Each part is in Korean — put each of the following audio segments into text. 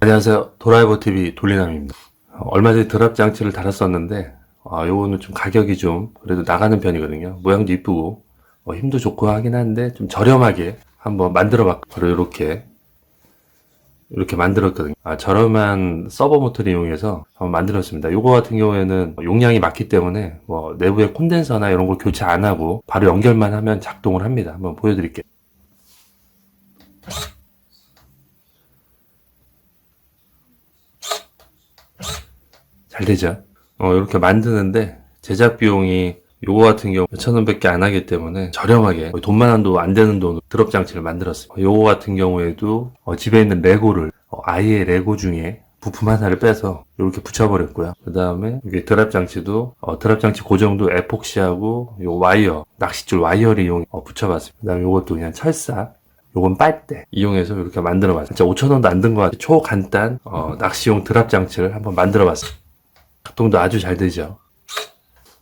안녕하세요. 도라이버 TV 돌리남입니다. 어, 얼마 전에 드랍 장치를 달았었는데, 아, 요거는 좀 가격이 좀 그래도 나가는 편이거든요. 모양도 이쁘고, 어, 힘도 좋고 하긴 한데, 좀 저렴하게 한번 만들어 봤고, 바로 이렇게, 이렇게 만들었거든요. 아, 저렴한 서버 모터를 이용해서 한번 만들었습니다. 요거 같은 경우에는 용량이 많기 때문에, 뭐, 내부에 콘덴서나 이런 걸 교체 안 하고, 바로 연결만 하면 작동을 합니다. 한번 보여드릴게요. 잘 되죠? 어, 이렇게 만드는데 제작 비용이 요거 같은 경우 몇천 원밖에 안 하기 때문에 저렴하게 돈만 한도 안 되는 돈으로 드롭 장치를 만들었어요. 어, 요거 같은 경우에도 어, 집에 있는 레고를 어, 아예 레고 중에 부품 하나를 빼서 이렇게 붙여버렸고요. 그 다음에 이게 드랍 장치도 어, 드랍 장치 고정도 에폭시하고 요 와이어 낚싯줄 와이어를 이용 어, 붙여봤습니다. 그 다음에 요것도 그냥 철사 요건 빨대 이용해서 이렇게 만들어봤어요. 진짜 5천 원도 안 든 것 같아요. 초간단 어, 낚시용 드랍 장치를 한번 만들어봤어요. 작동도 아주 잘 되죠.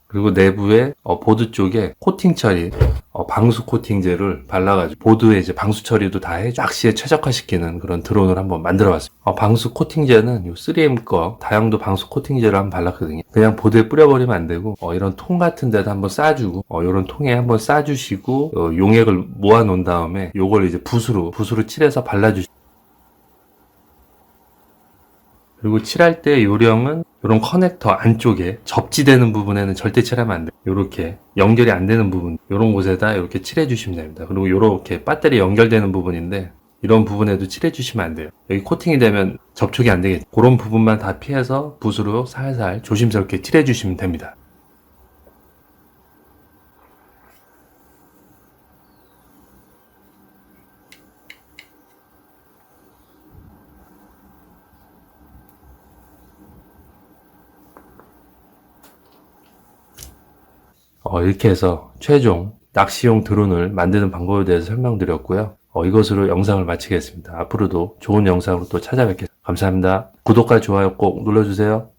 그리고 내부에 어, 보드 쪽에 코팅 처리, 어, 방수 코팅제를 발라가지고 보드에 이제 방수 처리도 다 해, 낚시에 최적화시키는 그런 드론을 한번 만들어봤습니다. 어, 방수 코팅제는 요 3M 거 다양도 방수 코팅제를 한번 발랐거든요. 그냥 보드에 뿌려버리면 안 되고 어, 이런 통 같은 데다 한번 싸주고 어, 이런 통에 한번 싸주시고 어, 용액을 모아 놓은 다음에 요걸 이제 붓으로 붓으로 칠해서 발라주시. 그리고 칠할 때 요령은 이런 커넥터 안쪽에 접지되는 부분에는 절대 칠하면 안 돼요. 이렇게 연결이 안 되는 부분, 이런 곳에다 이렇게 칠해 주시면 됩니다. 그리고 이렇게 배터리 연결되는 부분인데 이런 부분에도 칠해 주시면 안 돼요. 여기 코팅이 되면 접촉이 안 되겠죠. 그런 부분만 다 피해서 붓으로 살살 조심스럽게 칠해 주시면 됩니다. 어, 이렇게 해서 최종 낚시용 드론을 만드는 방법에 대해서 설명드렸고요. 어, 이것으로 영상을 마치겠습니다. 앞으로도 좋은 영상으로 또 찾아뵙겠습니다. 감사합니다. 구독과 좋아요 꼭 눌러주세요.